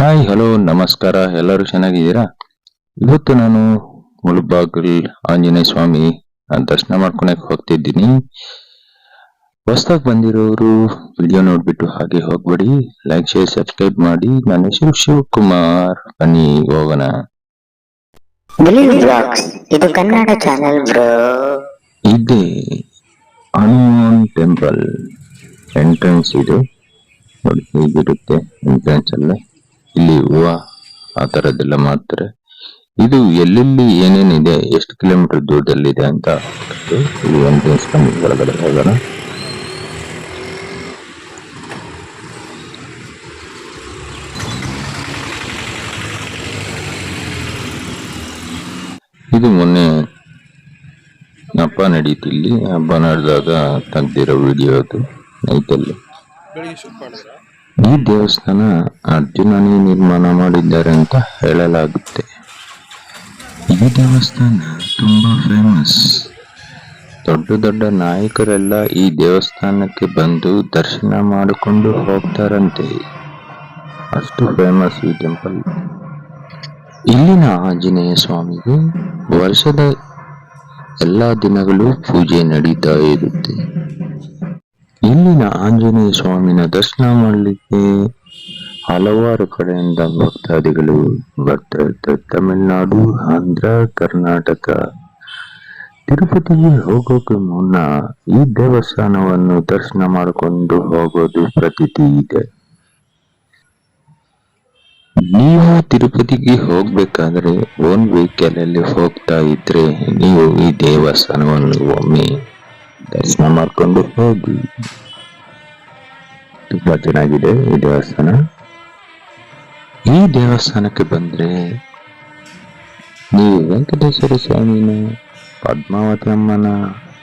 Hi hello ನಮಸ್ಕಾರ. ಎಲ್ಲರೂ ಚೆನ್ನಾಗಿದ್ದೀರಾ? ಇವತ್ತು ನಾನು ಮುಳುಬಾಗಲ್ ಆಂಜನೇಯ ಸ್ವಾಮಿ ದರ್ಶನ ಮಾಡ್ಕೊಳಕ್ ಹೋಗ್ತಿದ್ದೀನಿ. ಹೊಸ್ದಾಗಿ ಬಂದಿರೋರು ವಿಡಿಯೋ ನೋಡ್ಬಿಟ್ಟು ಹಾಗೆ ಹೋಗ್ಬೇಡಿ. ಲೈಕ್ ಶೇರ್ ಸಬ್ಸ್ಕ್ರೈಬ್ ಮಾಡಿ. ನನ್ನ ಹೆಸರು ಶಿವಕುಮಾರ್. ಬನ್ನಿ ಹೋಗೋಣ. ಇದು ಕನ್ನಡ ಚಾನೆಲ್ ಇದೆ. ಹನುಮಾನ್ ಟೆಂಪಲ್ ಎಂಟ್ರೆನ್ಸ್ ಇದು. ನೋಡಿ ಹೀಗಿರುತ್ತೆ ಎಂಟ್ರೆನ್ಸ್ ಅಲ್ಲೇ. ಇಲ್ಲಿ ಹೂವ ಆ ತರದೆಲ್ಲ ಮಾಡ್ತಾರೆ. ಇದು ಎಲ್ಲೆಲ್ಲಿ ಏನೇನಿದೆ, ಎಷ್ಟು ಕಿಲೋಮೀಟರ್ ದೂರದಲ್ಲಿದೆ ಅಂತ. ಇಲ್ಲಿ ಬಂದು ಒಳಗಡೆ ಹೋಗೋಣ. ಇದು ಮೊನ್ನೆ ಹಬ್ಬ ನಡೀತು ಇಲ್ಲಿ ಹಬ್ಬ ನಡೆದಾಗ ತೆಗ್ದಿರೋ ವಿಡಿಯೋ ಅದು ನೈಟಲ್ಲಿ. ಈ ದೇವಸ್ಥಾನ ಅರ್ಜುನನೇ ನಿರ್ಮಾಣ ಮಾಡಿದ್ದಾರೆ ಅಂತ ಹೇಳಲಾಗುತ್ತೆ. ಈ ದೇವಸ್ಥಾನ ತುಂಬಾ ಫೇಮಸ್ ದೊಡ್ಡ ದೊಡ್ಡ ನಾಯಕರೆಲ್ಲ ಈ ದೇವಸ್ಥಾನಕ್ಕೆ ಬಂದು ದರ್ಶನ ಮಾಡಿಕೊಂಡು ಹೋಗ್ತಾರಂತೆ. ಅಷ್ಟು ಫೇಮಸ್ ಈ ಟೆಂಪಲ್ ಇಲ್ಲಿನ ಆಂಜನೇಯ ಸ್ವಾಮಿಗೆ ವರ್ಷದ ಎಲ್ಲಾ ದಿನಗಳು ಪೂಜೆ ನಡೀತಾ ಇರುತ್ತೆ. ಇಲ್ಲಿನ ಆಂಜನೇಯ ಸ್ವಾಮಿನ ದರ್ಶನ ಮಾಡಲಿಕ್ಕೆ ಹಲವಾರು ಕಡೆಯಿಂದ ಭಕ್ತಾದಿಗಳು ಬರ್ತಾ ತಮಿಳುನಾಡು, ಆಂಧ್ರ, ಕರ್ನಾಟಕ. ತಿರುಪತಿಗೆ ಹೋಗೋಕೆ ಮುನ್ನ ಈ ದೇವಸ್ಥಾನವನ್ನು ದರ್ಶನ ಮಾಡಿಕೊಂಡು ಹೋಗೋದು ಪ್ರತೀತಿ ಇದೆ. ನೀವು ತಿರುಪತಿಗೆ ಹೋಗ್ಬೇಕಾದ್ರೆ ಒಂದ್ ವೆಹಿಕಲ್ ಅಲ್ಲಿ ಹೋಗ್ತಾ ಇದ್ರೆ ನೀವು ಈ ದೇವಸ್ಥಾನವನ್ನು ಒಮ್ಮೆ ದರ್ಶನ ಮಾಡ್ಕೊಂಡು ಹೋಗಿ. ತುಂಬಾ ಚೆನ್ನಾಗಿದೆ ಈ ದೇವಸ್ಥಾನ. ಈ ದೇವಸ್ಥಾನಕ್ಕೆ ಬಂದ್ರೆ ನೀವು ವೆಂಕಟೇಶ್ವರ ಸ್ವಾಮಿನ ಪದ್ಮಾವತಿ ಅಮ್ಮನ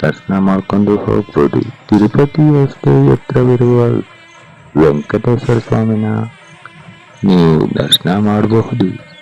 ದರ್ಶನ ಮಾಡ್ಕೊಂಡು ಹೋಗ್ಬೋದು. ತಿರುಪತಿ ಅಷ್ಟೇ ಎತ್ತರವಿರುವ ವೆಂಕಟೇಶ್ವರ ಸ್ವಾಮಿನ ನೀವು ದರ್ಶನ ಮಾಡಬಹುದು.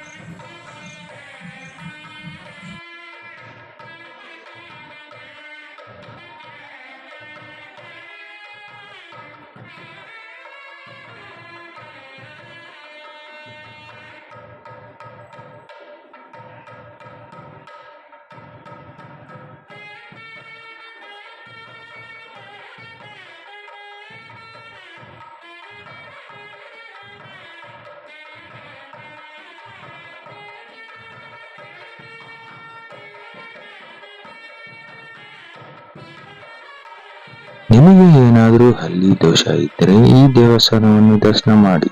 ನಿಮಗೆ ಏನಾದರೂ ಹಲ್ಲಿ ದೋಷ ಇದ್ದರೆ ಈ ದೇವಸ್ಥಾನವನ್ನು ದರ್ಶನ ಮಾಡಿ.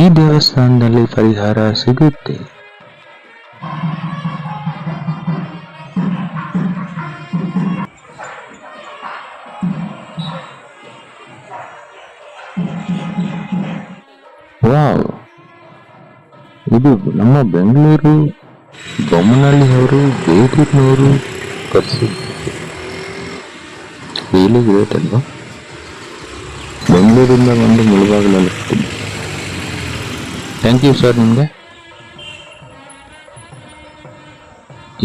ಈ ದೇವಸ್ಥಾನದಲ್ಲಿ ಪರಿಹಾರ ಸಿಗುತ್ತೆ. ವಾವ್. ಇದು ನಮ್ಮ ಬೆಂಗಳೂರು ಬೊಮ್ಮನಹಳ್ಳಿಯವರು, ಬೇಗೂರಿನವರು ಕರ್ಸಿ ಗ್ರೇಟ್ ಅಲ್ವಾ ಬೆಂಗಳೂರಿಂದ ಬಂದು ಮುಳುಬಾಗಿಲಲ್ಲಿ ಥ್ಯಾಂಕ್ ಯು ಸರ್ ನಿಮಗೆ.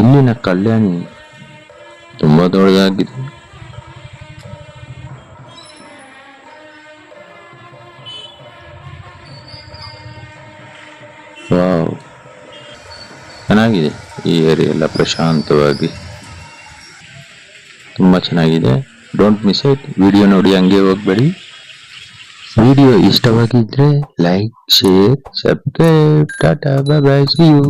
ಇಲ್ಲಿನ ಕಲ್ಯಾಣಿ ತುಂಬ ದೊಡ್ಡದಾಗಿದೆ. ವಾವ್ ಚೆನ್ನಾಗಿದೆ ಈ ಏರಿಯಾ ಎಲ್ಲ ಪ್ರಶಾಂತವಾಗಿ. ತುಂಬ ಚೆನ್ನಾಗಿದೆ. ಡೋಂಟ್ ಮಿಸ್ ಇಟ್ ವಿಡಿಯೋ ನೋಡಿ ಹಂಗೆ ಹೋಗ್ಬೇಡಿ. Video ಇಷ್ಟವಾಗಿದ್ರೆ like share subscribe tata bye see you